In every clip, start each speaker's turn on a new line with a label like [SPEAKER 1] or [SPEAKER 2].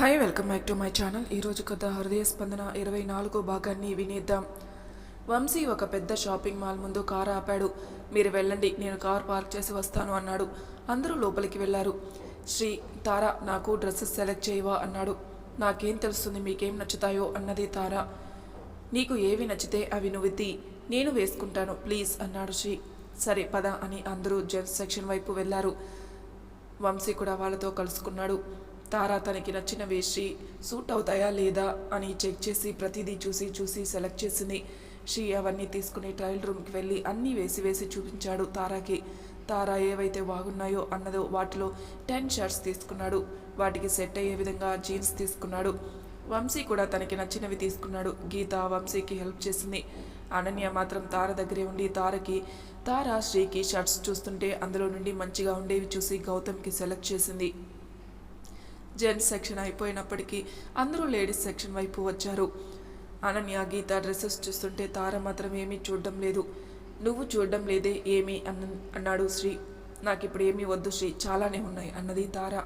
[SPEAKER 1] Hi welcome back to my channel. ఈరోజు కథ హృదయ స్పందన ఇరవై నాలుగో భాగాన్ని వినేద్దాం. వంశీ ఒక పెద్ద షాపింగ్ మాల్ ముందు కారు ఆపాడు. మీరు వెళ్ళండి నేను కార్ పార్క్ చేసి వస్తాను అన్నాడు. అందరూ లోపలికి వెళ్ళారు. శ్రీ తారా నాకు డ్రెస్సెస్ సెలెక్ట్ చేయవా అన్నాడు. నాకేం తెలుస్తుంది మీకేం నచ్చుతాయో అన్నది తారా. నీకు ఏవి నచ్చితే అవి నువ్వు తీ నేను వేసుకుంటాను ప్లీజ్ అన్నాడు శ్రీ. సరే పద అని అందరూ జెంట్స్ సెక్షన్ వైపు వెళ్ళారు. వంశీ కూడా వాళ్ళతో కలుసుకున్నాడు. తారా తనకి నచ్చిన వేసి సూట్ అవుతాయా లేదా అని చెక్ చేసి ప్రతిదీ చూసి చూసి సెలెక్ట్ చేసింది. శ్రీ అవన్నీ తీసుకుని ట్రయల్ రూమ్కి వెళ్ళి అన్నీ వేసి వేసి చూపించాడు తారాకి. తారా ఏవైతే బాగున్నాయో అన్నదో వాటిలో టెన్ షర్ట్స్ తీసుకున్నాడు. వాటికి సెట్ అయ్యే విధంగా జీన్స్ తీసుకున్నాడు. వంశీ కూడా తనకి నచ్చినవి తీసుకున్నాడు. గీత వంశీకి హెల్ప్ చేసింది. అనన్య మాత్రం తార దగ్గరే ఉండి తారకి తార శ్రీకి షర్ట్స్ చూస్తుంటే అందులో నుండి మంచిగా ఉండేవి చూసి గౌతమ్కి సెలెక్ట్ చేసింది. జెంట్స్ సెక్షన్ అయిపోయినప్పటికీ అందరూ లేడీస్ సెక్షన్ వైపు వచ్చారు. అనన్య గీత డ్రెస్సెస్ చూస్తుంటే తార మాత్రం ఏమీ చూడడం లేదు. నువ్వు చూడడం లేదే ఏమీ? అన్న అన్నాడు శ్రీ. నాకు ఇప్పుడు ఏమీ వద్దు శ్రీ చాలానే ఉన్నాయి అన్నది తార.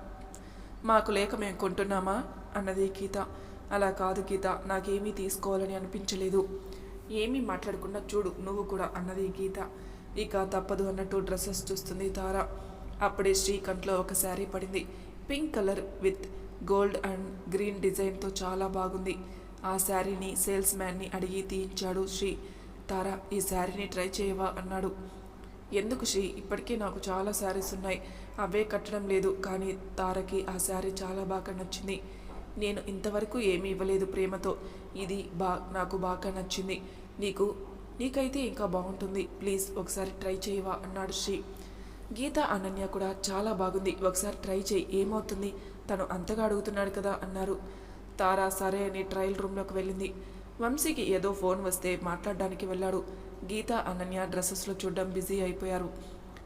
[SPEAKER 1] మాకు లేక మేము కొంటున్నామా? అన్నది గీత. అలా కాదు గీత నాకేమీ తీసుకోవాలని అనిపించలేదు. ఏమీ మాట్లాడకుండా చూడు నువ్వు కూడా అన్నది గీత. ఇక తప్పదు అన్నట్టు డ్రెస్సెస్ చూస్తుంది తార. అప్పుడే శ్రీ కంట్లో ఒక శారీ పడింది. Pink colour with gold and green డిజైన్తో చాలా బాగుంది. ఆ శారీని సేల్స్ మ్యాన్ని అడిగి తీయించాడు శ్రీ. తారా ఈ శారీని ట్రై చేయవా? అన్నాడు. ఎందుకు శ్రీ? ఇప్పటికే నాకు చాలా శారీస్ ఉన్నాయి. అవే కట్టడం లేదు. కానీ తారకి ఆ శారీ చాలా బాగా నచ్చింది. నేను ఇంతవరకు ఏమీ ఇవ్వలేదు ప్రేమతో. ఇది బా నాకు బాగా నచ్చింది. నీకు నీకైతే ఇంకా బాగుంటుంది. ప్లీజ్ ఒకసారి ట్రై చేయవా? అన్నాడు శ్రీ. గీత అనన్య కూడా చాలా బాగుంది. ఒకసారి ట్రై చేయి ఏమవుతుంది? తను అంతగా అడుగుతున్నాడు కదా అన్నారు. తారా సరే అని ట్రయల్ రూమ్లోకి వెళ్ళింది. వంశీకి ఏదో ఫోన్ వస్తే మాట్లాడడానికి వెళ్ళాడు. గీత అనన్య డ్రెస్సెస్లో చూడడం బిజీ అయిపోయారు.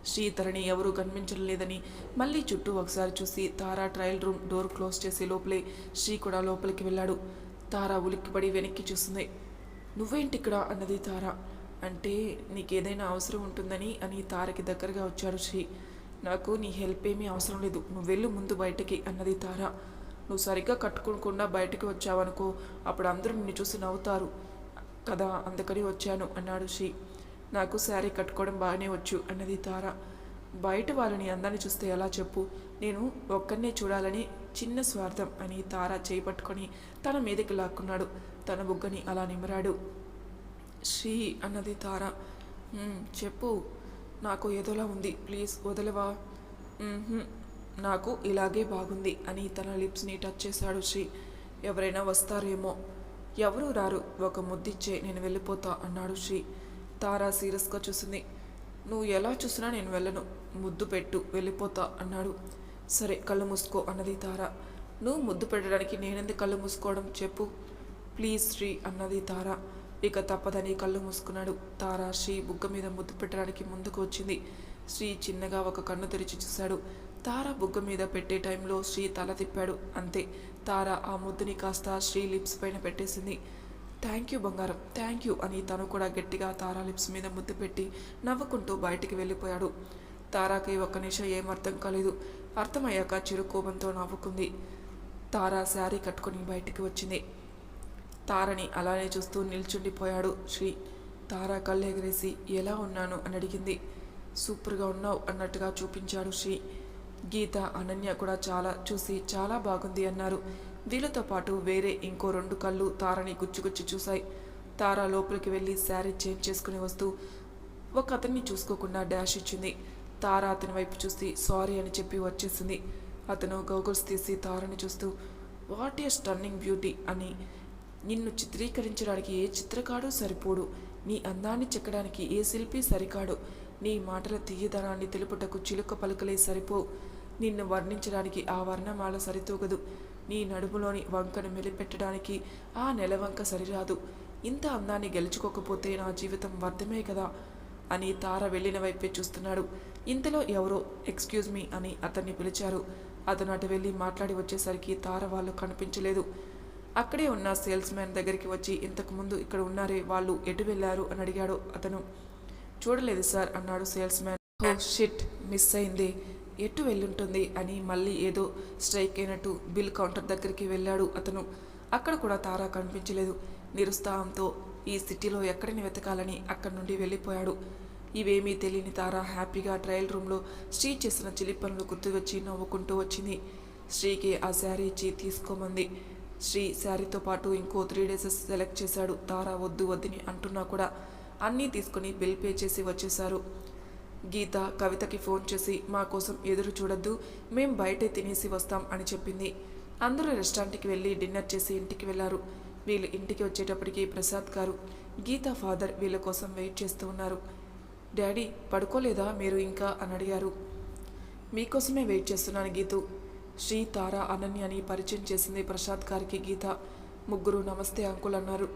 [SPEAKER 1] శ్రీ ఎవరూ కనిపించడం లేదని మళ్ళీ చుట్టూ ఒకసారి చూసి Tara trial room door close చేసి లోపలే శ్రీ కూడా లోపలికి వెళ్ళాడు. తారా ఉలిక్కిపడి వెనక్కి చూస్తుంది నువ్వేంటి ఇక్కడ అన్నది తార. అంటే నీకేదైనా అవసరం ఉంటుందని అని తారకి దగ్గరగా వచ్చాడు శ్రీ. నాకు నీ హెల్ప్ ఏమీ అవసరం లేదు. నువ్వు వెళ్ళు ముందు బయటకి అన్నది తార. నువ్వు సరిగ్గా కట్టుకోకుండా బయటకి వచ్చావనుకో అప్పుడు అందరూ నిన్ను చూసి నవ్వుతారు. కదా అందుకని వచ్చాను అన్నాడు శ్రీ. నాకు శారీ కట్టుకోవడం బాగానే వచ్చు అన్నది తార. బయట వాళ్ళని అందాన్ని చూస్తే ఎలా చెప్పు? నేను ఒక్కరినే చూడాలని చిన్న స్వార్థం అని తార చేయి పట్టుకొని తన మీదకి లాక్కున్నాడు. తన బుగ్గని అలా నిమరాడు శ్రీ అన్నది తార. చెప్పు. నాకు ఏదోలా ఉంది. ప్లీజ్ వదలవా? నాకు ఇలాగే బాగుంది అని తన లిప్స్ని టచ్ చేశాడు శ్రీ. ఎవరైనా వస్తారేమో. ఎవరు రారు? ఒక ముద్దిచ్చే నేను వెళ్ళిపోతా అన్నాడు శ్రీ. తారా సీరియస్గా చూసింది. నువ్వు ఎలా చూసినా నేను వెళ్ళను. ముద్దు పెట్టు వెళ్ళిపోతా అన్నాడు. సరే కళ్ళు మూసుకో అన్నది తార. నువ్వు ముద్దు పెట్టడానికి నేనెందుకు కళ్ళు మూసుకోవడం? చెప్పు. ప్లీజ్ శ్రీ అన్నది తార. ఇక తప్పదని కళ్ళు మూసుకున్నాడు. తార శ్రీ బుగ్గ మీద ముద్దు పెట్టడానికి ముందుకు వచ్చింది. శ్రీ చిన్నగా ఒక కన్ను తెరిచి చూశాడు. తార బుగ్గ మీద పెట్టే టైంలో శ్రీ తల తిప్పాడు. అంతే. తార ఆ ముద్దుని కాస్త శ్రీ లిప్స్ పైన పెట్టేసింది. థ్యాంక్ యూ బంగారం. థ్యాంక్ యూ అని తను కూడా గట్టిగా తారా లిప్స్ మీద ముద్దు పెట్టి నవ్వుకుంటూ బయటికి వెళ్ళిపోయాడు. తారాకి ఒక్క నిమిషం ఏం అర్థం కాలేదు. అర్థమయ్యాక చిరు కోపంతో నవ్వుకుంది. తారా శారీ కట్టుకొని బయటికి వచ్చింది. తారని అలానే చూస్తూ నిల్చుండిపోయాడు. శ్రీ తార కళ్ళు ఎగరేసి ఎలా ఉన్నాను? అని అడిగింది. సూపర్గా ఉన్నావు అన్నట్టుగా చూపించాడు శ్రీ. గీత అనన్య కూడా చాలా చూసి చాలా బాగుంది అన్నారు. వీళ్ళతో పాటు వేరే ఇంకో రెండు కళ్ళు తారని గుచ్చుగుచ్చి చూశాయి. తార లోపలికి వెళ్ళి శారీ చేంజ్ చేసుకుని వస్తూ ఒక అతన్ని చూసుకోకుండా డాష్ ఇచ్చింది. తార అతని వైపు చూసి సారీ అని చెప్పి వచ్చేసింది. అతను గౌగుల్స్ తీసి తారని చూస్తూ వాట్ ఏ స్టన్నింగ్ బ్యూటీ అని నిన్ను చిత్రీకరించడానికి ఏ చిత్రకాడు సరిపోడు. నీ అందాన్ని చెక్కడానికి ఏ శిల్పి సరికాడు. నీ మాటల తీయదనాన్ని తెలుపుటకు చిలుక పలుకలే సరిపో. నిన్ను వర్ణించడానికి ఆ వర్ణమాల సరితూగదు. నీ నడుములోని వంకను మెలిపెట్టడానికి ఆ నెలవంక సరిరాదు. ఇంత అందాన్ని గెలుచుకోకపోతే నా జీవితం వ్యర్థమే కదా అని తార వెళ్ళిన వైపే చూస్తున్నాడు. ఇంతలో ఎవరో ఎక్స్క్యూజ్ మీ అని అతన్ని పిలిచారు. అతను అటు వెళ్ళి మాట్లాడి వచ్చేసరికి తార వాళ్ళు కనిపించలేదు. అక్కడే ఉన్న సేల్స్ మ్యాన్ దగ్గరికి వచ్చి ఇంతకు ముందు ఇక్కడ ఉన్నారే వాళ్ళు ఎటు వెళ్ళారు? అని అడిగాడు అతను. చూడలేదు సార్ అన్నాడు సేల్స్ మ్యాన్. షిట్ మిస్ అయింది. ఎటు వెళ్ళుంటుంది? అని మళ్ళీ ఏదో స్ట్రైక్ అయినట్టు బిల్ కౌంటర్ దగ్గరికి వెళ్ళాడు అతను. అక్కడ కూడా తారా కనిపించలేదు. నిరుత్సాహంతో ఈ సిటీలో ఎక్కడిని వెతకాలని అక్కడి నుండి వెళ్ళిపోయాడు. ఇవేమీ తెలియని తార హ్యాపీగా ట్రయల్ రూమ్లో స్త్రీ చేసిన చిలి పనులు గుర్తు వచ్చి నవ్వుకుంటూ వచ్చింది. స్త్రీకి ఆ శారీ ఇచ్చి తీసుకోమంది. శ్రీ శారీతో పాటు ఇంకో త్రీ డేసెస్ సెలెక్ట్ చేశాడు. తారా వద్దు వద్దని అంటున్నా కూడా అన్నీ తీసుకుని బిల్ పే చేసి వచ్చేశారు. గీత కవితకి ఫోన్ చేసి మా కోసం ఎదురు చూడొద్దు మేం బయటే తినేసి వస్తాం అని చెప్పింది. అందరూ రెస్టారెంట్కి వెళ్ళి డిన్నర్ చేసి ఇంటికి వెళ్ళారు వీళ్ళు ఇంటికి వచ్చేటప్పటికి ప్రసాద్ గారు గీత ఫాదర్ వీళ్ళ కోసం వెయిట్ చేస్తూ ఉన్నారు. డాడీ పడుకోలేదా మీరు ఇంకా? అని అడిగారు. మీకోసమే వెయిట్ చేస్తున్నాను గీతు శ్రీ తార అనన్యని పరిచయం చేసింది ప్రసాద్ గారికి గీత. ముగ్గురు నమస్తే అంకుల్ అన్నారు.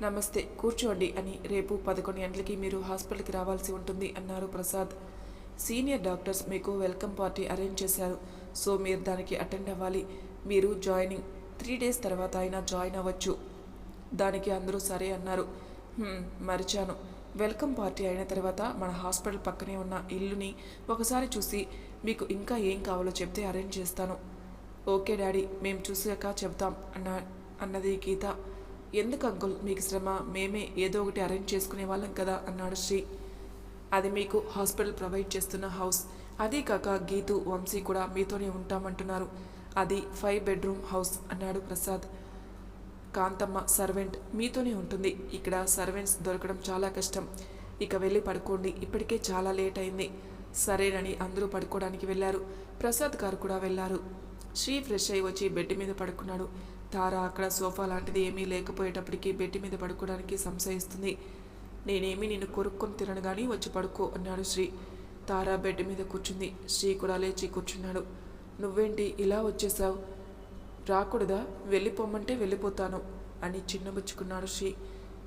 [SPEAKER 1] నమస్తే కూర్చోండి అని రేపు పదకొండు గంటలకి మీరు హాస్పిటల్కి రావాల్సి ఉంటుంది అన్నారు ప్రసాద్. సీనియర్ డాక్టర్స్ మీకు వెల్కమ్ పార్టీ అరేంజ్ చేశారు. సో మీరు దానికి అటెండ్ అవ్వాలి. మీరు జాయినింగ్ త్రీ డేస్ తర్వాత అయినా జాయిన్ అవ్వచ్చు. దానికి అందరూ సరే అన్నారు. మరిచాను. వెల్కమ్ పార్టీ అయిన తర్వాత మన హాస్పిటల్ పక్కనే ఉన్న ఇల్లుని ఒకసారి చూసి మీకు ఇంకా ఏం కావాలో చెప్తే అరేంజ్ చేస్తాను. ఓకే డాడీ మేము చూసాక చెప్తాం అన్న అన్నది గీత. ఎందుకు అంకుల్ మీకు శ్రమ? మేమే ఏదో ఒకటి అరేంజ్ చేసుకునే వాళ్ళం కదా అన్నాడు శ్రీ. అది మీకు హాస్పిటల్ ప్రొవైడ్ చేస్తున్న హౌస్. అదే కాక గీతు వంశీ కూడా మీతోనే ఉంటామంటున్నారు. అది ఫైవ్ బెడ్రూమ్ హౌస్ అన్నాడు ప్రసాద్. కాంతమ్మ సర్వెంట్ మీతోనే ఉంటుంది. ఇక్కడ సర్వెంట్స్ దొరకడం చాలా కష్టం. ఇక వెళ్ళి పడుకోండి. ఇప్పటికే చాలా లేట్ అయింది. సరేనని అందరూ పడుకోవడానికి వెళ్ళారు. ప్రసాద్ గారు కూడా వెళ్ళారు. శ్రీ ఫ్రెష్ అయి వచ్చి బెడ్ మీద పడుకున్నాడు. తార అక్కడ సోఫా లాంటిది ఏమీ లేకపోయేటప్పటికి బెడ్ మీద పడుకోవడానికి సంశయిస్తుంది. నేనేమీ నిన్ను కొరుక్కొని తినను కానీ వచ్చి పడుకో అన్నాడు శ్రీ. తార బెడ్ మీద కూర్చుంది. శ్రీ కూడా లేచి కూర్చున్నాడు. నువ్వేంటి ఇలా వచ్చేసావు రాకూడదా? వెళ్ళిపోమంటే వెళ్ళిపోతాను అని చిన్నబుచ్చుకున్నాడు శ్రీ.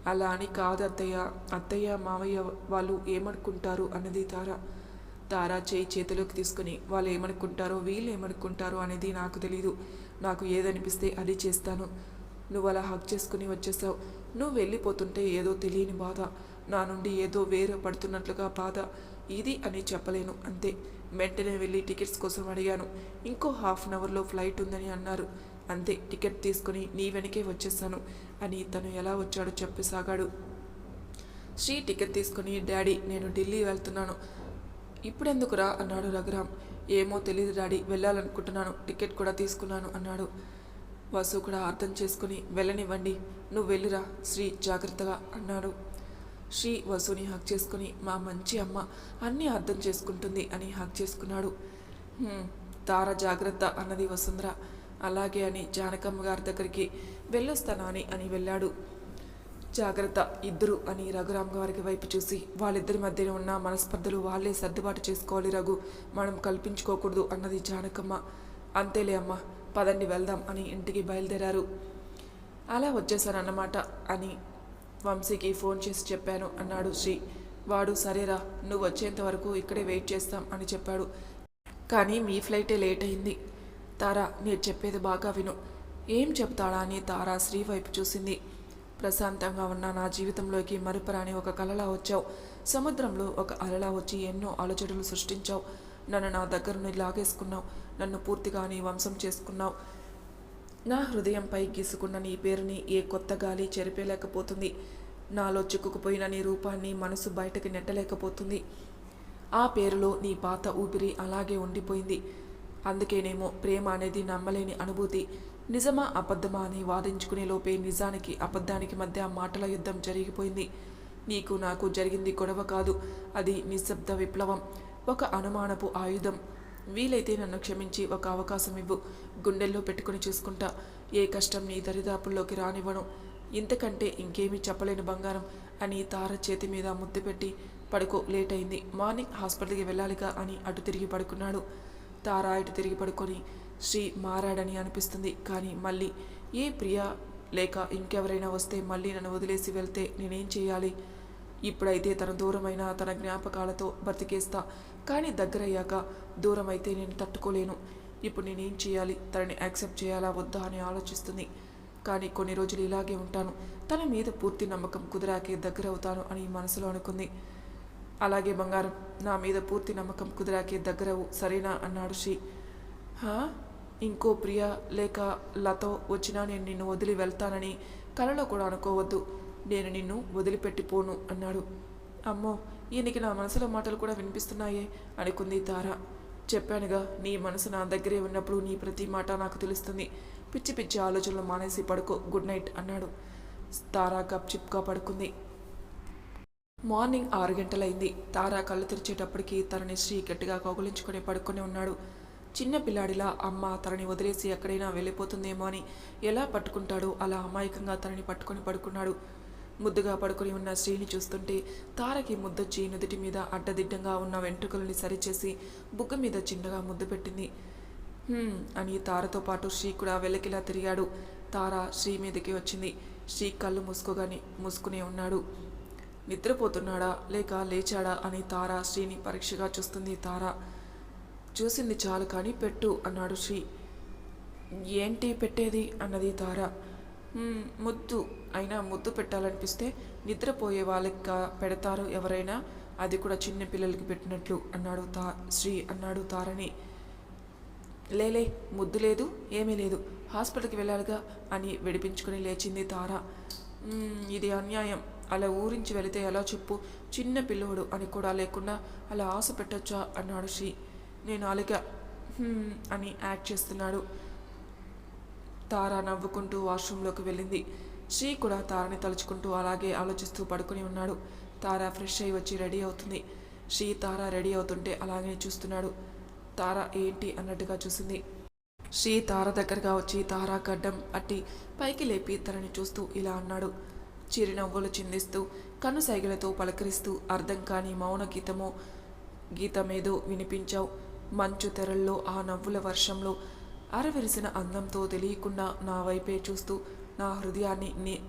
[SPEAKER 1] అలా అని కాదు అత్తయ్య. అత్తయ్య మావయ్య వాళ్ళు ఏమనుకుంటారు? అన్నది తార. తారా చేయి చేతిలోకి తీసుకుని వాళ్ళు ఏమనుకుంటారో వీళ్ళు ఏమనుకుంటారో అనేది నాకు తెలీదు. నాకు ఏదనిపిస్తే అది చేస్తాను. నువ్వు అలా హక్ చేసుకుని వచ్చేసావు. నువ్వు వెళ్ళిపోతుంటే ఏదో తెలియని బాధ. నా నుండి ఏదో వేరే పడుతున్నట్లుగా బాధ. ఇది అని చెప్పలేను. అంతే. వెంటనే వెళ్ళి టికెట్స్ కోసం అడిగాను. ఇంకో హాఫ్ అన్ అవర్లో ఫ్లైట్ ఉందని అన్నారు. అంతే టికెట్ తీసుకుని నీ వెనకే వచ్చేసాను అని తను ఎలా వచ్చాడో చెప్పసాగాడు. శ్రీ టికెట్ తీసుకుని డాడీ నేను ఢిల్లీ వెళ్తున్నాను. ఇప్పుడెందుకురా? అన్నాడు రఘురామ్. ఏమో తెలియదు డాడీ వెళ్ళాలనుకుంటున్నాను టికెట్ కూడా తీసుకున్నాను అన్నాడు వసు కూడా అర్థం చేసుకుని. వెళ్ళనివ్వండి నువ్వు వెళ్ళిరా శ్రీ జాగ్రత్తగా అన్నాడు శ్రీ వసుని హక్ చేసుకుని. మా మంచి అమ్మ అన్నీ అర్థం చేసుకుంటుంది అని హక్ చేసుకున్నాడు. తార జాగ్రత్త అన్నది వసుంధర. అలాగే అని జానకమ్మ గారి దగ్గరికి వెళ్ళొస్తానా అని అని వెళ్ళాడు. జాగ్రత్త ఇద్దరు అని రఘురామ్ గారికి వైపు చూసి వాళ్ళిద్దరి మధ్యన ఉన్న మనస్పర్ధలు వాళ్ళే సర్దుబాటు చేసుకోవాలి రఘు మనం కల్పించుకోకూడదు అన్నది జానకమ్మ. అంతేలే అమ్మ పదండి వెళ్దాం అని ఇంటికి బయలుదేరారు. అలా వచ్చేసానన్నమాట అని వంశీకి ఫోన్ చేసి చెప్పాను అన్నాడు శ్రీ. వాడు సరేరా నువ్వు వచ్చేంత వరకు ఇక్కడే వెయిట్ చేస్తాం అని చెప్పాడు. కానీ మీ ఫ్లైటే లేట్ అయింది. తారా నేను చెప్పేది బాగా విను. ఏం చెప్తాడా? అని తారా శ్రీ వైపు చూసింది. ప్రశాంతంగా ఉన్న నా జీవితంలోకి మరుపరాని ఒక కలలా వచ్చావు. సముద్రంలో ఒక అలలా వచ్చి ఎన్నో అలజడులు సృష్టించావు. నన్ను నా దగ్గరను లాగేసుకున్నావు. నన్ను పూర్తిగా నీ వంశం చేసుకున్నావు. నా హృదయంపై గీసుకున్న నీ పేరుని ఏ కొత్త గాలి చెరిపేయలేకపోతుంది నాలో చిక్కుకుపోయిన నీ రూపాన్ని మనసు బయటకు నెట్టలేకపోతుంది. ఆ పేరులో నీ పాత ఊపిరి అలాగే ఉండిపోయింది. అందుకేనేమో ప్రేమ అనేది నమ్మలేని అనుభూతి. నిజమా అబద్ధమా అని వాదించుకునే లోపే నిజానికి అబద్ధానికి మధ్య మాటల యుద్ధం జరిగిపోయింది. నీకు నాకు జరిగింది గొడవ కాదు. అది నిశ్శబ్ద విప్లవం. ఒక అనుమానపు ఆయుధం. వీలైతే నన్ను క్షమించి ఒక అవకాశం ఇవ్వు. గుండెల్లో పెట్టుకుని చూసుకుంటా. ఏ కష్టం నీ దరిదాపుల్లోకి రానివ్వను. ఇంతకంటే ఇంకేమీ చెప్పలేని బంగారం అని తార చేతి మీద ముద్దు పెట్టి పడుకో లేట్ అయింది. మార్నింగ్ హాస్పిటల్కి వెళ్ళాలిగా అని అటు తిరిగి పడుకున్నాడు. తారా ఇటు తిరిగి పడుకొని శ్రీ మారాడని అనిపిస్తుంది కానీ మళ్ళీ ఏ ప్రియ? లేక ఇంకెవరైనా వస్తే మళ్ళీ నన్ను వదిలేసి వెళ్తే నేనేం చేయాలి? ఇప్పుడైతే తన దూరమైన తన జ్ఞాపకాలతో బ్రతికేస్తా కానీ దగ్గరయ్యాక దూరం అయితే నేను తట్టుకోలేను. ఇప్పుడు నేనేం చేయాలి? తనని యాక్సెప్ట్ చేయాలా వద్దా అని ఆలోచిస్తుంది. కానీ కొన్ని రోజులు ఇలాగే ఉంటాను. తన మీద పూర్తి నమ్మకం కుదిరాకే దగ్గర అవుతాను అని మనసులో అనుకుంది. అలాగే బంగారం నా మీద పూర్తి నమ్మకం కుదిరాకే దగ్గరవు సరేనా అన్నాడు శ్రీ హా? ఇంకో ప్రియ లేక లతో వచ్చినా నేను నిన్ను వదిలి వెళ్తానని కలలో కూడా అనుకోవద్దు. నేను నిన్ను వదిలిపెట్టిపోను అన్నాడు. అమ్మో ఈయనకి నా మనసులో మాటలు కూడా వినిపిస్తున్నాయే అనుకుంది తార. చెప్పానుగా నీ మనసు నా దగ్గరే ఉన్నప్పుడు నీ ప్రతి మాట నాకు తెలుస్తుంది. పిచ్చి పిచ్చి ఆలోచనలు మానేసి పడుకో గుడ్ నైట్ అన్నాడు. తారా గప్ చిప్గా పడుకుంది. మార్నింగ్ ఆరు గంటలైంది. తారా కళ్ళు తెరిచేటప్పటికి తనని శ్రీ గట్టిగా కౌగులించుకొని పడుకొని ఉన్నాడు. చిన్న పిల్లాడిలా అమ్మ తనని వదిలేసి ఎక్కడైనా వెళ్ళిపోతుందేమో అని ఎలా పట్టుకుంటాడో అలా అమాయకంగా తనని పట్టుకొని పడుకున్నాడు. ముద్దుగా పడుకొని ఉన్న శ్రీని చూస్తుంటే తారకి ముద్దొచ్చి నుదుటి మీద అడ్డదిడ్డంగా ఉన్న వెంట్రుకలని సరిచేసి బుగ్గ మీద చిన్నగా ముద్దు పెట్టింది. అని తారతో పాటు శ్రీ కూడా వెల్లకిలా తిరిగాడు. తార శ్రీ మీదకి వచ్చింది. శ్రీ కళ్ళు మూసుకోగానే మూసుకునే ఉన్నాడు. నిద్రపోతున్నాడా లేక లేచాడా అని తార శ్రీని పరీక్షగా చూస్తుంది. తార చూసింది చాలు కానీ పెట్టు అన్నాడు శ్రీ. ఏంటి పెట్టేది? అన్నది తార. ముద్దు. అయినా ముద్దు పెట్టాలనిపిస్తే నిద్రపోయే వాళ్ళకి పెడతారు ఎవరైనా. అది కూడా చిన్న పిల్లలకి పెట్టినట్లు అన్నాడు తా శ్రీ అన్నాడు తారని. లేలే ముద్దు లేదు ఏమీ లేదు. హాస్పిటల్కి వెళ్ళాలిగా అని విడిపించుకుని లేచింది తార. ఇది అన్యాయం. అలా ఊరించి వెళితే ఎలా చెప్పు? చిన్న పిల్లోడు అని కూడా లేకుండా అలా ఆశ పెట్టొచ్చా? అన్నాడు శ్రీ. నేను అలిగా అని యాక్ట్ చేస్తున్నాడు. తార నవ్వుకుంటూ వాష్రూంలోకి వెళ్ళింది. శ్రీ కూడా తారని తలుచుకుంటూ అలాగే ఆలోచిస్తూ పడుకుని ఉన్నాడు. తార ఫ్రెష్ అయి వచ్చి రెడీ అవుతుంది. శ్రీ తార రెడీ అవుతుంటే అలాగే చూస్తున్నాడు. తార ఏంటి అన్నట్టుగా చూసింది. శ్రీ తార దగ్గరగా వచ్చి తార గడ్డం అట్టి పైకి లేపి తనని చూస్తూ ఇలా అన్నాడు. చిరునవ్వులు చిందిస్తూ కనుసైగలతో పలకరిస్తూ అర్థం కాని మౌన గీతమో గీతమేదో వినిపించావు. మంచు తెరల్లో ఆ నవ్వుల వర్షంలో అరవెరిసిన అందంతో తెలియకుండా నా వైపే చూస్తూ నా హృదయాన్ని నీ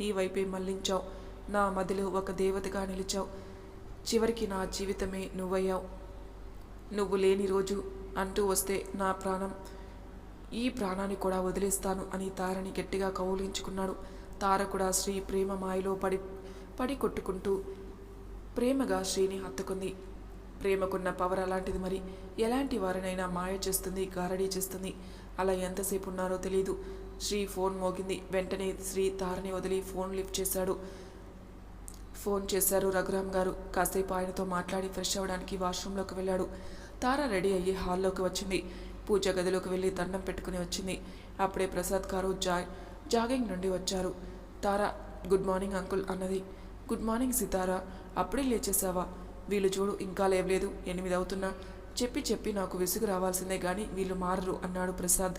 [SPEAKER 1] నీ వైపే మళ్ళించావు. నా మదిలో ఒక దేవతగా నిలిచావు. చివరికి నా జీవితమే నువ్వయ్యావు. నువ్వు లేని రోజు అంటూ వస్తే నా ప్రాణం ఈ ప్రాణాన్ని కూడా వదిలేస్తాను అని తారని గట్టిగా కౌలించుకున్నాడు తార కూడా శ్రీ ప్రేమ మాయలో పడి పడి కొట్టుకుంటూ ప్రేమగా శ్రీని హత్తుకుంది. ప్రేమకున్న పవర్ అలాంటిది మరి. ఎలాంటి వారినైనా మాయ చేస్తుంది గారడీ చేస్తుంది. అలా ఎంతసేపు ఉన్నారో తెలియదు శ్రీ ఫోన్ మోగింది. వెంటనే శ్రీ తారని వదిలి ఫోన్ లిఫ్ట్ చేశాడు. ఫోన్ చేశారు రఘురామ్ గారు. కాసేపు ఆయనతో మాట్లాడి ఫ్రెష్ అవ్వడానికి వాష్రూంలోకి వెళ్ళాడు. తార రెడీ అయ్యి హాల్లోకి వచ్చింది. పూజ గదిలోకి వెళ్ళి దండం పెట్టుకుని వచ్చింది. అప్పుడే ప్రసాద్ గారు జాయ్ జాగింగ్ నుండి వచ్చారు. తార గుడ్ మార్నింగ్ అంకుల్ అన్నది. గుడ్ మార్నింగ్ సితారా అప్పుడే లేచేసావా వీళ్ళు చూడు ఇంకా లేవలేదు ఎనిమిది అవుతున్నా. చెప్పి చెప్పి నాకు విసుగు రావాల్సిందే కానీ వీళ్ళు మారరు అన్నాడు ప్రసాద్.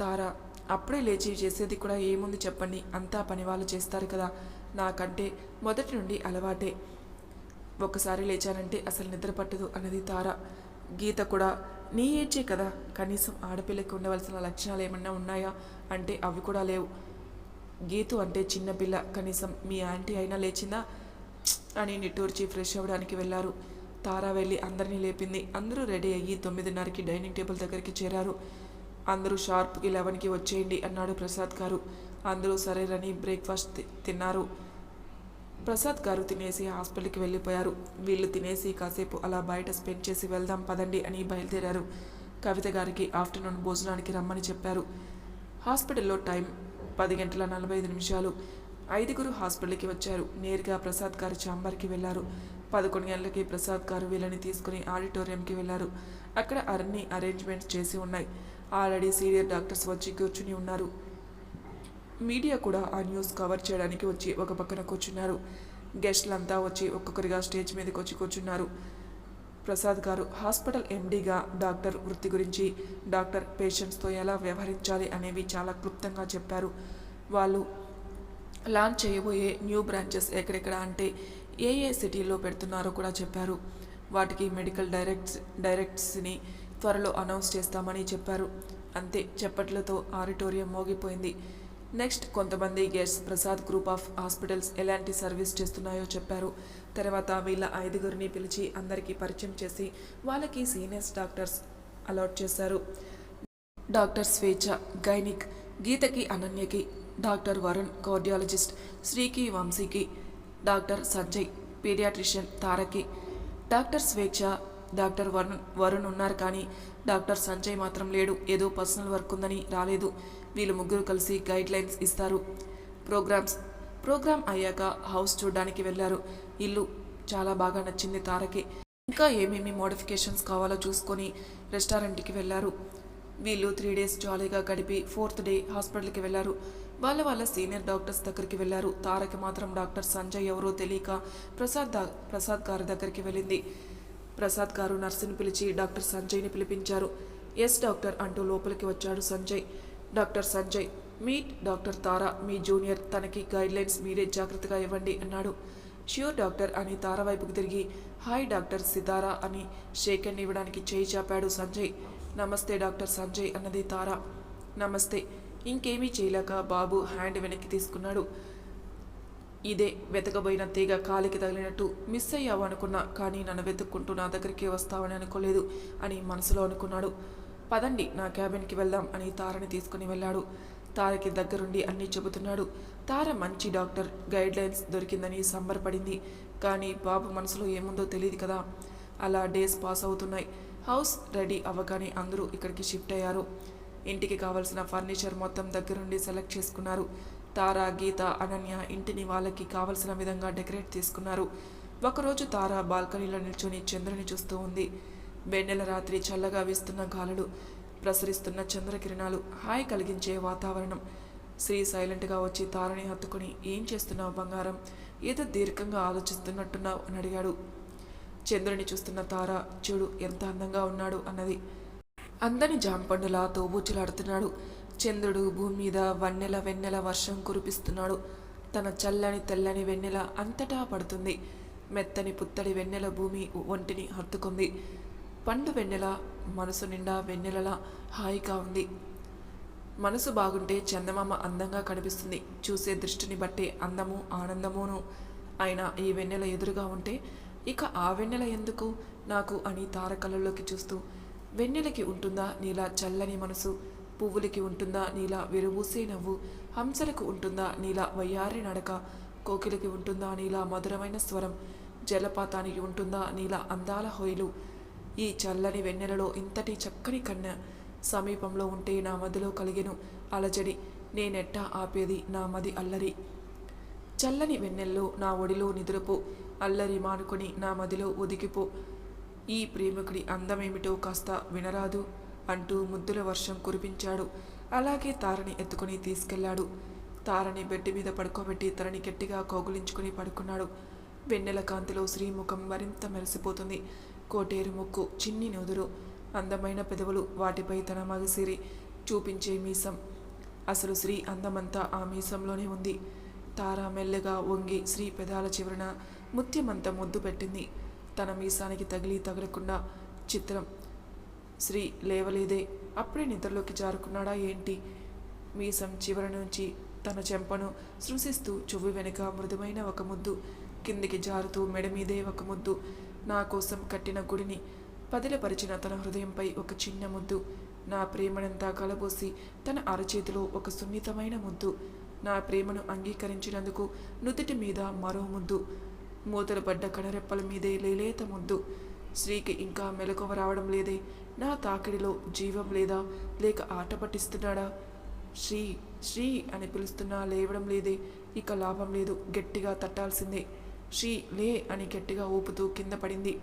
[SPEAKER 1] తారా అప్పుడే లేచి చేసేది కూడా ఏముంది చెప్పండి. అంతా పని వాళ్ళు చేస్తారు కదా. నాకంటే మొదటి నుండి అలవాటే. ఒక్కసారి లేచానంటే అసలు నిద్ర పట్టదు అన్నది తార. గీత కూడా నీ ఏడ్చే కదా. కనీసం ఆడపిల్లకి ఉండవలసిన లక్షణాలు ఏమన్నా ఉన్నాయా? అంటే అవి కూడా లేవు. గీతు అంటే చిన్నపిల్ల కనీసం మీ ఆంటీ అయినా లేచిందా? అని నిట్టూర్చి ఫ్రెష్ అవ్వడానికి వెళ్ళారు తారా వెళ్ళి అందరినీ లేపింది. అందరూ రెడీ అయ్యి తొమ్మిదిన్నరకి డైనింగ్ టేబుల్ దగ్గరికి చేరారు. అందరూ షార్ప్కి లెవెన్కి వచ్చేయండి అన్నాడు ప్రసాద్ గారు. అందరూ సరేనని బ్రేక్ఫాస్ట్ తి- తిన్నారు. ప్రసాద్ గారు తినేసి హాస్పిటల్కి వెళ్ళిపోయారు. వీళ్ళు తినేసి కాసేపు అలా బయట స్పెండ్ చేసి వెళ్దాం పదండి అని బయలుదేరారు. కవిత గారికి ఆఫ్టర్నూన్ భోజనానికి రమ్మని చెప్పారు. హాస్పిటల్లో టైం పది గంటల నలభై ఐదు నిమిషాలు. ఐదుగురు హాస్పిటల్కి వచ్చారు. నేరుగా ప్రసాద్ గారు ఛాంబర్కి వెళ్ళారు పదకొండు గంటలకి ప్రసాద్ గారు వీళ్ళని తీసుకుని ఆడిటోరియంకి వెళ్ళారు అక్కడ అన్ని అరేంజ్మెంట్స్ చేసి ఉన్నాయి. ఆల్రెడీ సీనియర్ డాక్టర్స్ వచ్చి కూర్చుని ఉన్నారు. మీడియా కూడా ఆ న్యూస్ కవర్ చేయడానికి వచ్చి ఒక పక్కన కూర్చున్నారు. గెస్ట్లంతా వచ్చి ఒక్కొక్కరిగా స్టేజ్ మీదకి వచ్చి కూర్చున్నారు. ప్రసాద్ గారు హాస్పిటల్ ఎండీగా డాక్టర్ వృత్తి గురించి డాక్టర్ పేషెంట్స్తో ఎలా వ్యవహరించాలి అనేవి చాలా క్లుప్తంగా చెప్పారు. వాళ్ళు లాంచ్ చేయబోయే న్యూ బ్రాంచెస్ ఎక్కడెక్కడ అంటే ఏ ఏ సిటీలో పెడుతున్నారో కూడా చెప్పారు. వాటికి మెడికల్ డైరెక్ట్స్ డైరెక్ట్స్ని త్వరలో అనౌన్స్ చేస్తామని చెప్పారు. అంతే చెప్పట్లతో ఆడిటోరియం మోగిపోయింది. నెక్స్ట్ కొంతమంది guests Prasad group of hospitals ఎలాంటి సర్వీస్ చేస్తున్నాయో చెప్పారు. తర్వాత వీళ్ళ ఐదుగురిని పిలిచి అందరికీ పరిచయం చేసి వాళ్ళకి సీనియర్స్ డాక్టర్స్ అలాట్ చేశారు. డాక్టర్ స్వేచ్ఛ గైనిక్ గీతకి అనన్యకి డాక్టర్ వరుణ్ కార్డియాలజిస్ట్ శ్రీకి వంశీకి డాక్టర్ సంజయ్ పీడియాట్రిషియన్ తారకి డాక్టర్ స్వేచ్ఛ డాక్టర్ వరుణ్ వరుణ్ ఉన్నారు కానీ డాక్టర్ సంజయ్ మాత్రం లేడు. ఏదో పర్సనల్ వర్క్ ఉందని రాలేదు. వీళ్ళు ముగ్గురు కలిసి గైడ్ లైన్స్ ఇస్తారు. ప్రోగ్రామ్స్ ప్రోగ్రామ్ అయ్యాక హౌస్ చూడడానికి వెళ్ళారు. ఇల్లు చాలా బాగా నచ్చింది తారకి. ఇంకా ఏమేమి మోడిఫికేషన్స్ కావాలో చూసుకొని రెస్టారెంట్కి వెళ్ళారు. వీళ్ళు త్రీ డేస్ జాలీగా గడిపి ఫోర్త్ డే హాస్పిటల్కి వెళ్ళారు. వాళ్ళ వాళ్ళ సీనియర్ డాక్టర్స్ దగ్గరికి వెళ్ళారు. తారకి మాత్రం డాక్టర్ సంజయ్ ఎవరో తెలియక ప్రసాద్ దా ప్రసాద్ గారి దగ్గరికి వెళ్ళింది. ప్రసాద్ గారు నర్సుని పిలిచి డాక్టర్ సంజయ్ని పిలిపించారు. ఎస్ డాక్టర్ అంటూ లోపలికి వచ్చాడు Sanjay. Doctor Sanjay meet doctor Tara మీ జూనియర్ తనకి గైడ్లైన్స్ మీరే జాగ్రత్తగా ఇవ్వండి అన్నాడు. ష్యూర్ డాక్టర్ అని తార వైపుకు తిరిగి హాయ్ డాక్టర్ సితారా అని షేకెన్ ఇవ్వడానికి చేయి చాపాడు సంజయ్. నమస్తే డాక్టర్ సంజయ్ అన్నది తార. నమస్తే ఇంకేమీ చేయలేక బాబు హ్యాండ్ వెనక్కి తీసుకున్నాడు. ఇదే వెతకబోయిన తీగ కాలికి తగిలినట్టు మిస్ అయ్యావు అనుకున్నా కానీ నన్ను వెతుక్కుంటూ నా దగ్గరికి వస్తావని అనుకోలేదు అని మనసులో అనుకున్నాడు. పదండి నా క్యాబిన్కి వెళ్దాం అని తారని తీసుకుని వెళ్ళాడు. తారకి దగ్గరుండి అన్నీ చెబుతున్నాడు. తార మంచి డాక్టర్ గైడ్ లైన్స్ దొరికిందని సంబరపడింది. కానీ బాబు మనసులో ఏముందో తెలియదు కదా. అలా డేస్ పాస్ అవుతున్నాయి. హౌస్ రెడీ అవ్వగానే అందరూ ఇక్కడికి షిఫ్ట్ అయ్యారు. ఇంటికి కావలసిన ఫర్నిచర్ మొత్తం దగ్గరుండి సెలెక్ట్ చేసుకున్నారు. తార గీత అనన్య ఇంటిని వాళ్ళకి కావలసిన విధంగా డెకరేట్ చేసుకున్నారు. ఒకరోజు తార బాల్కనీలో నిల్చొని చంద్రుని చూస్తూ ఉంది. వెన్నెల రాత్రి చల్లగా వీస్తున్న గాలులు ప్రసరిస్తున్న చంద్రకిరణాలు హాయి కలిగించే వాతావరణం. శ్రీ సైలెంట్గా వచ్చి తారని హత్తుకుని ఏం చేస్తున్నావు బంగారం? ఏదో దీర్ఘంగా ఆలోచిస్తున్నట్టున్నావు అని అడిగాడు. చంద్రుని చూస్తున్న తార చూడు ఎంత అందంగా ఉన్నాడు అన్నది. అందని జాంపండులా తోబూచులాడుతున్నాడు. చంద్రుడు భూమి మీద వన్నెల వెన్నెల వర్షం కురిపిస్తున్నాడు. తన చల్లని తెల్లని వెన్నెల అంతటా పడుతుంది. మెత్తని పుత్తడి వెన్నెల భూమి ఒంటిని హత్తుకుంది. పండు వెన్నెల మనసు నిండా వెన్నెలలా హాయిగా ఉంది. మనసు బాగుంటే చందమామ అందంగా కనిపిస్తుంది. చూసే దృష్టిని బట్టే అందము ఆనందమును. అయినా ఈ వెన్నెల ఎదురుగా ఉంటే ఇక ఆ వెన్నెల ఎందుకు? నాకు అని తారకలలోకి చూస్తూ వెన్నెలకి ఉంటుందా నీలా చల్లని మనసు? పువ్వులకి ఉంటుందా నీలా విరబూసే నవ్వు? హంసలకు ఉంటుందా నీలా వయ్యారి నడక? కోకిలకి ఉంటుందా నీలా మధురమైన స్వరం? జలపాతానికి ఉంటుందా నీలా అందాల హొయలు ఈ చల్లని వెన్నెలలో ఇంతటి చక్కని కన్న సమీపంలో ఉంటే నా మదిలో కలిగెను అలజడి. నేనెట్టా ఆపేది నా మది అల్లరి. చల్లని వెన్నెల్లో నా ఒడిలో నిద్రపో. అల్లరి మానుకొని నా మదిలో ఒదిగిపో. ఈ ప్రేమికుడి అందమేమిటో కాస్త వినరాదు. అంటూ ముద్దుల వర్షం కురిపించాడు. అలాగే తారని ఎత్తుకుని తీసుకెళ్ళాడు తారని బెడ్ మీద పడుకోబెట్టి తనని గట్టిగా కౌగులించుకుని పడుకున్నాడు. వెన్నెల కాంతిలో శ్రీముఖం మరింత మెరిసిపోతుంది. కోటేరు ముక్కు చిన్ని నుదురు అందమైన పెదవులు వాటిపై తన మగసిరి చూపించే మీసం. అసలు శ్రీ అందమంతా ఆ మీసంలోనే ఉంది. తార మెల్లగా వంగి శ్రీ పెదాల చివరన ముత్యమంత ముద్దు పెట్టింది. తన మీసానికి తగిలి తగలకుండా చిత్రం శ్రీ లేవలేదే. అప్పుడే నిద్రలోకి జారుకున్నాడా ఏంటి? మీసం చివరి నుంచి తన చెంపను సృశిస్తూ చెవి వెనుక మృదువైన ఒక ముద్దు కిందికి జారుతూ మెడ మీదే ఒక ముద్దు నా కోసం కట్టిన గుడిని పదిలపరిచిన తన హృదయంపై ఒక చిన్న ముద్దు. నా ప్రేమనంతా కలబోసి తన అరచేతిలో ఒక సున్నితమైన ముద్దు. నా ప్రేమను అంగీకరించినందుకు నుదుటి మీద మరో ముద్దు. మూతలు పడ్డ కడరెప్పల మీదే లేలేత ముద్దు. శ్రీకి ఇంకా మెలకువ రావడం లేదే. నా తాకిడిలో జీవం లేదా? లేక ఆట పట్టిస్తున్నాడా? శ్రీ శ్రీ అని పిలుస్తున్నా లేవడం లేదే. ఇక లాభం లేదు. గట్టిగా తట్టాల్సిందే. శ్రీ లే అని గట్టిగా ఊపుతూ కింద పడింది.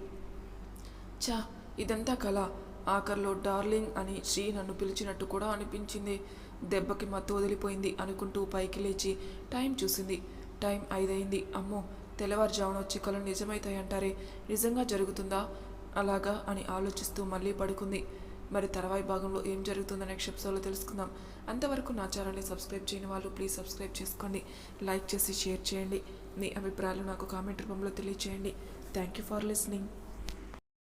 [SPEAKER 1] చా ఇదంతా కళ ఆఖర్లో డార్లింగ్ అని శ్రీ నన్ను పిలిచినట్టు కూడా అనిపించింది. దెబ్బకి మత్తు వదిలిపోయింది అనుకుంటూ పైకి లేచి టైం చూసింది. టైం ఐదయింది. అమ్మో తెల్లవారుజామున వచ్చి కళలు నిజమైతాయంటారే నిజంగా జరుగుతుందా? అలాగా అని ఆలోచిస్తూ మళ్ళీ పడుకుంది. మరి తర్వాయి భాగంలో ఏం జరుగుతుందనే క్షిప్సోలో తెలుసుకుందాం. అంతవరకు నా ఛానల్ని సబ్స్క్రైబ్ చేయని వాళ్ళు ప్లీజ్ సబ్స్క్రైబ్ చేసుకోండి. లైక్ చేసి షేర్ చేయండి. మీ అభిప్రాయాలు నాకు కామెంట్ రూపంలో తెలియచేయండి. Thank you for listening.